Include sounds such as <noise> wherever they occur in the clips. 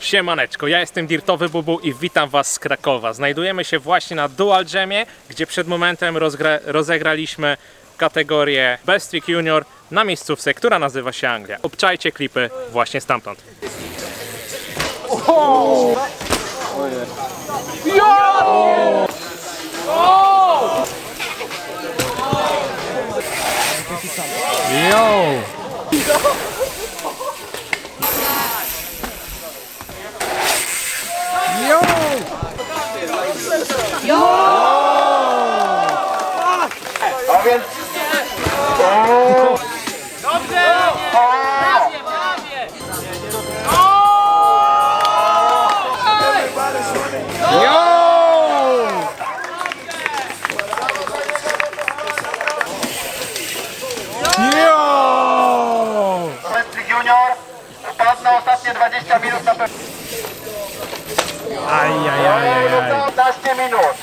Siemaneczko, ja jestem Dirtowy Bubu i witam Was z Krakowa. Znajdujemy się właśnie na Dual Jamie, gdzie przed momentem rozegraliśmy kategorię Best Trick Junior na miejscówce, która nazywa się Anglia. Obczajcie klipy właśnie stamtąd. Yo! 15 minut.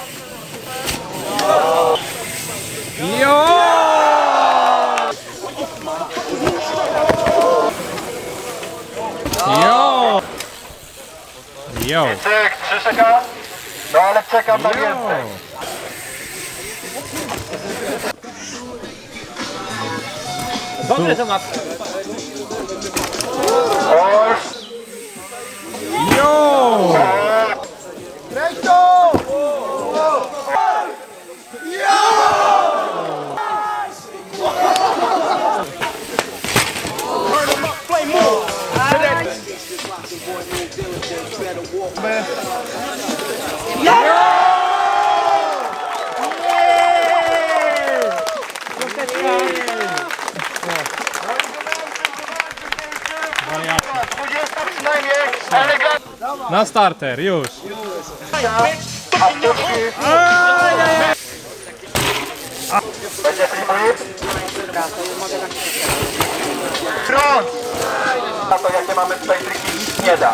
Yo! Yo! Yo! Cyk, Krzyszeka. No ale czekam na więcej. Dobre to ma Oj, Yo! a 20 przynajmniej elegancko. Na starter, już! Front! Na to jakie mamy tutaj triki nic nie da.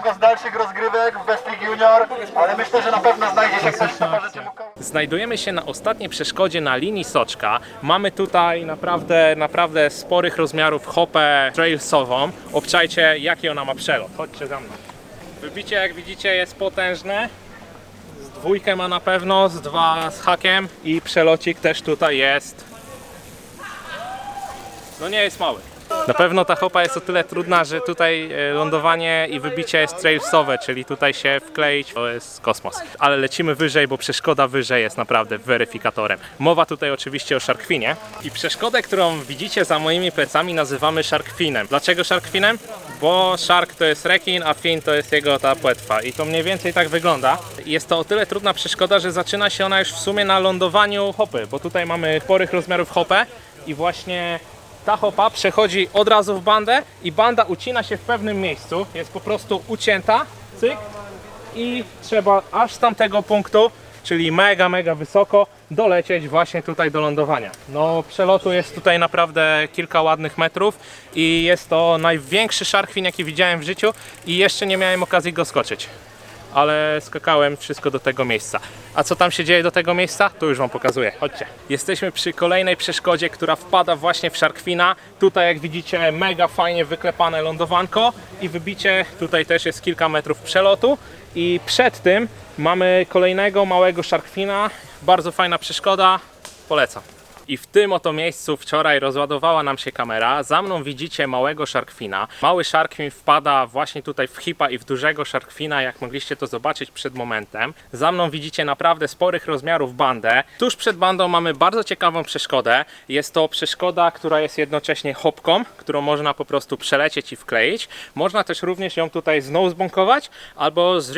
go z dalszych rozgrywek w League Junior, ale myślę, że na pewno znajdzie się ktoś, kto pożyczy mu. Znajdujemy się na ostatniej przeszkodzie na linii Soczka. Mamy tutaj naprawdę, naprawdę sporych rozmiarów hopę trailsową. Obczajcie, jaki ona ma przelot. Chodźcie za mną. Wybicie, jak widzicie, jest potężne. Z dwójkę ma na pewno, z dwa z hakiem i przelocik też tutaj jest. No nie jest mały. Na pewno ta hopa jest o tyle trudna, że tutaj e, lądowanie i wybicie jest trailsowe, czyli tutaj się wkleić to jest kosmos. Ale lecimy wyżej, bo przeszkoda wyżej jest naprawdę weryfikatorem. Mowa tutaj oczywiście o Sharkfinie i przeszkodę, którą widzicie za moimi plecami nazywamy Sharkfinem. Dlaczego Sharkfinem? Bo Shark to jest rekin, a fin to jest jego ta płetwa i to mniej więcej tak wygląda. Jest to o tyle trudna przeszkoda, że zaczyna się ona już w sumie na lądowaniu hopy, bo tutaj mamy sporych rozmiarów hopę i właśnie ta hopa przechodzi od razu w bandę i banda ucina się w pewnym miejscu, jest po prostu ucięta, cyk i trzeba aż z tamtego punktu, czyli mega, mega wysoko, dolecieć właśnie tutaj do lądowania. No przelotu jest tutaj naprawdę kilka ładnych metrów i jest to największy szarkwin jaki widziałem w życiu i jeszcze nie miałem okazji go skoczyć ale skakałem wszystko do tego miejsca. A co tam się dzieje do tego miejsca? To już Wam pokazuję. Chodźcie. Jesteśmy przy kolejnej przeszkodzie, która wpada właśnie w Sharkfina. Tutaj jak widzicie mega fajnie wyklepane lądowanko i wybicie. Tutaj też jest kilka metrów przelotu. I przed tym mamy kolejnego małego Sharkfina. Bardzo fajna przeszkoda. Polecam. I w tym oto miejscu wczoraj rozładowała nam się kamera. Za mną widzicie małego sharkfina. Mały sharkfin wpada właśnie tutaj w hipa i w dużego sharkfina, jak mogliście to zobaczyć przed momentem. Za mną widzicie naprawdę sporych rozmiarów bandę. Tuż przed bandą mamy bardzo ciekawą przeszkodę. Jest to przeszkoda, która jest jednocześnie hopką, którą można po prostu przelecieć i wkleić. Można też również ją tutaj z nose albo z.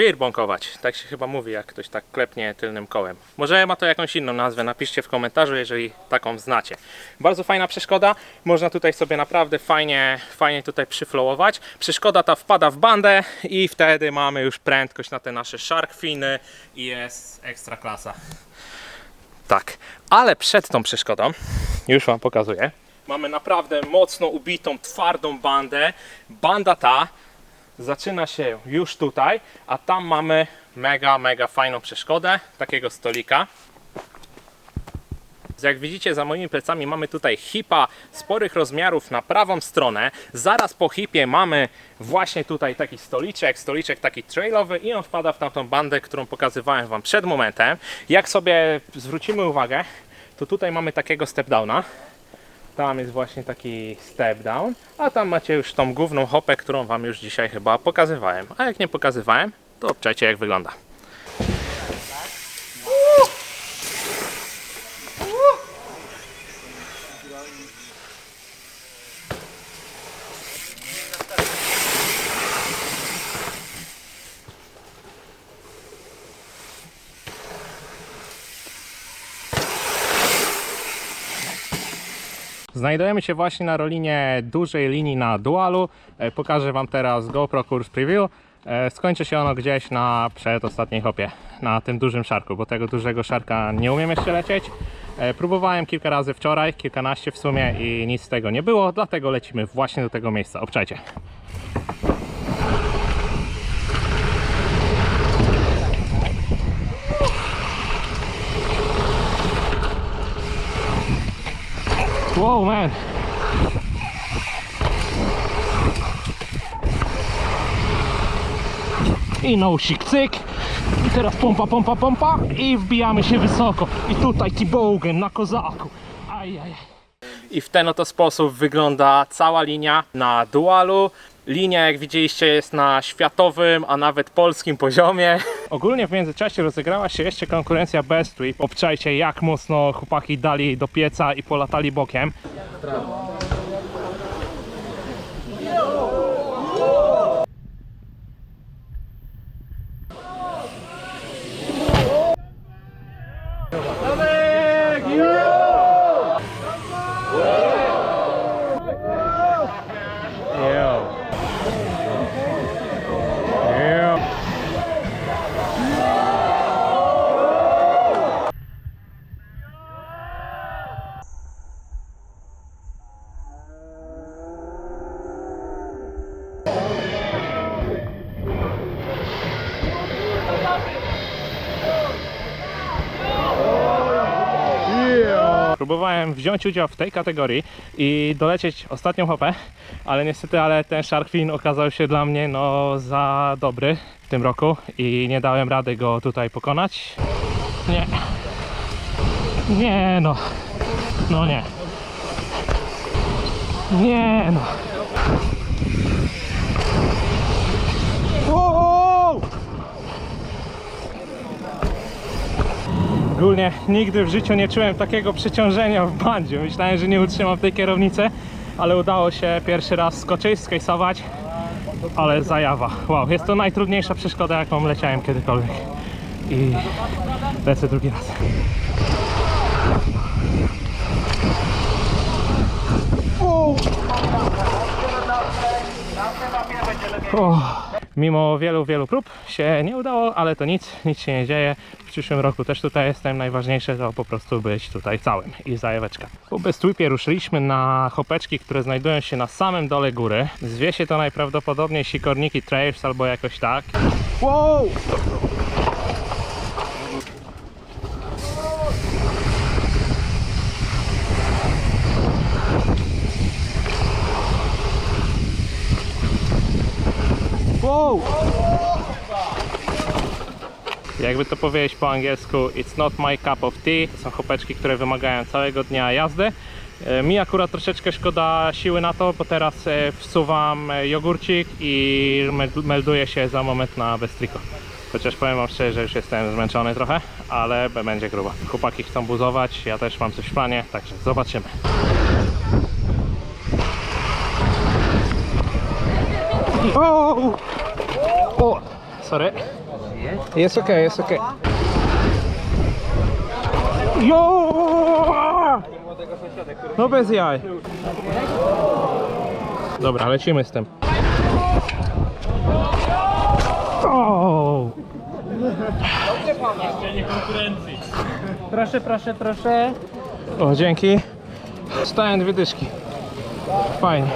Tak się chyba mówi, jak ktoś tak klepnie tylnym kołem. Może ma to jakąś inną nazwę, napiszcie w komentarzu, jeżeli taką znacie. Bardzo fajna przeszkoda, można tutaj sobie naprawdę fajnie, fajnie tutaj przyflowować. Przeszkoda ta wpada w bandę i wtedy mamy już prędkość na te nasze shark finy i jest ekstra klasa. Tak, ale przed tą przeszkodą, już Wam pokazuję, mamy naprawdę mocno ubitą, twardą bandę. Banda ta zaczyna się już tutaj, a tam mamy mega, mega fajną przeszkodę, takiego stolika. Jak widzicie za moimi plecami mamy tutaj hipa sporych rozmiarów na prawą stronę. Zaraz po hipie mamy właśnie tutaj taki stoliczek, stoliczek taki trailowy i on wpada w tamtą bandę, którą pokazywałem Wam przed momentem. Jak sobie zwrócimy uwagę, to tutaj mamy takiego step downa. Tam jest właśnie taki step down, a tam macie już tą główną hopę, którą Wam już dzisiaj chyba pokazywałem. A jak nie pokazywałem, to obczajcie jak wygląda. Znajdujemy się właśnie na rolinie dużej linii na dualu. E, Pokażę Wam teraz GoPro Course Preview. E, Skończy się ono gdzieś na przedostatniej hopie, na tym dużym szarku, bo tego dużego szarka nie umiem jeszcze lecieć. E, Próbowałem kilka razy wczoraj, kilkanaście w sumie i nic z tego nie było, dlatego lecimy właśnie do tego miejsca. Obczajcie. Wow, man. I nosik, cyk. I teraz pompa, pompa, pompa. I wbijamy się wysoko. I tutaj T-Bogen na kozaku. I w ten oto sposób wygląda cała linia na dualu. Linia, jak widzieliście, jest na światowym, a nawet polskim poziomie. <laughs> Ogólnie w międzyczasie rozegrała się jeszcze konkurencja Best Trip. Obczajcie, jak mocno chłopaki dali do pieca i polatali bokiem. Próbowałem wziąć udział w tej kategorii i dolecieć ostatnią hopę, ale niestety ale ten Shark Fin okazał się dla mnie no za dobry w tym roku i nie dałem rady go tutaj pokonać. Nie. Nie no. No nie. Nie no. Wow! Ogólnie nigdy w życiu nie czułem takiego przeciążenia w bandzie. Myślałem, że nie utrzymam tej kierownicy, ale udało się pierwszy raz skoczyć, skejsować, ale zajawa. Wow, jest to najtrudniejsza przeszkoda, jaką leciałem kiedykolwiek. I lecę drugi raz. Uff. Mimo wielu, wielu prób się nie udało, ale to nic, nic się nie dzieje. W przyszłym roku też tutaj jestem. Najważniejsze to po prostu być tutaj całym i zajaweczka. Po Bestwipie ruszyliśmy na chopeczki, które znajdują się na samym dole góry. Zwie się to najprawdopodobniej Sikorniki Trails albo jakoś tak. Wow! Wow! Jakby to powiedzieć po angielsku, it's not my cup of tea. To są chopeczki, które wymagają całego dnia jazdy. E, Mi akurat troszeczkę szkoda siły na to, bo teraz e, wsuwam e, jogurcik i mel- melduję się za moment na Bestriko. Chociaż powiem wam szczerze, że już jestem zmęczony trochę, ale będzie grubo. Chłopaki chcą buzować, ja też mam coś w planie, także zobaczymy. O! Sorry. Jest okej, jest okej. Jo! No bez jaj. Dobra, lecimy z tym. O! Proszę, proszę, proszę. O, dzięki. Stałem dwie dyszki. Fajnie.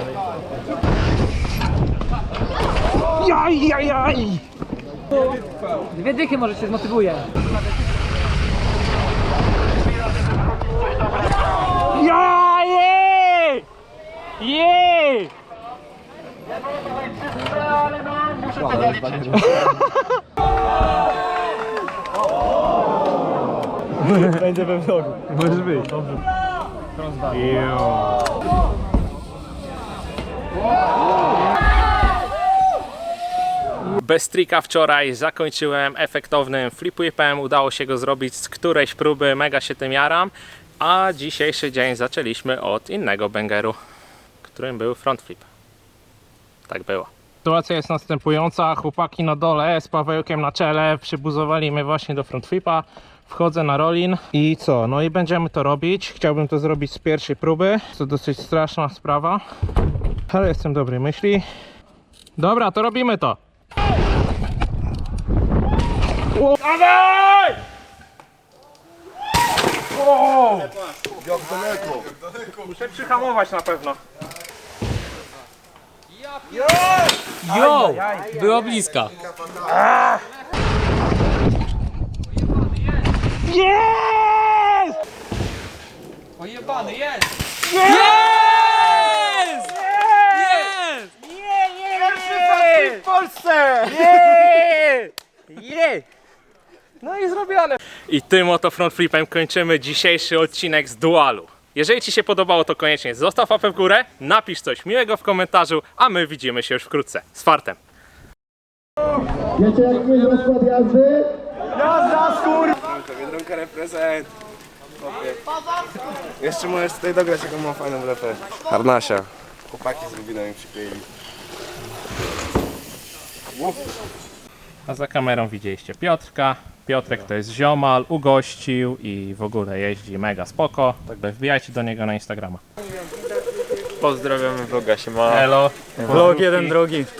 Jaj, jaj, jaj! Dwie dychy może się zmotywuje. Jaj! Jej! Jej! Muszę to zaliczyć. Możesz być. Jo. Bez trika wczoraj zakończyłem efektownym flip whipem. Udało się go zrobić z którejś próby, mega się tym jaram. A dzisiejszy dzień zaczęliśmy od innego bęgeru, którym był front flip. Tak było. Sytuacja jest następująca. Chłopaki na dole z Pawełkiem na czele przybuzowali mnie właśnie do front flipa. Wchodzę na rollin i co? No i będziemy to robić. Chciałbym to zrobić z pierwszej próby. To dosyć straszna sprawa. Ale jestem dobrej myśli. Dobra, to robimy to. O, Dawaj! Wow! Jak daleko? Muszę przyhamować na pewno. Jo! Było blisko. Jest! Ojebany, jest! Jest! Jest! Polsce! Jej! Jej! No i zrobione. I tym oto front flipem kończymy dzisiejszy odcinek z Dualu. Jeżeli Ci się podobało, to koniecznie zostaw łapę w górę, napisz coś miłego w komentarzu, a my widzimy się już wkrótce. Z fartem! Wiecie jak jest rozkład jazdy? Biedronka reprezent. Jeszcze możesz tutaj dograć jaką mam fajną repę. Harnasia. Chłopaki z Rubiną mi przykleili. A za kamerą widzieliście Piotrka. Piotrek to jest ziomal, ugościł i w ogóle jeździ mega spoko. Także wbijajcie do niego na Instagrama. Pozdrawiamy vloga, siema. Elo. Vlog jeden drogi.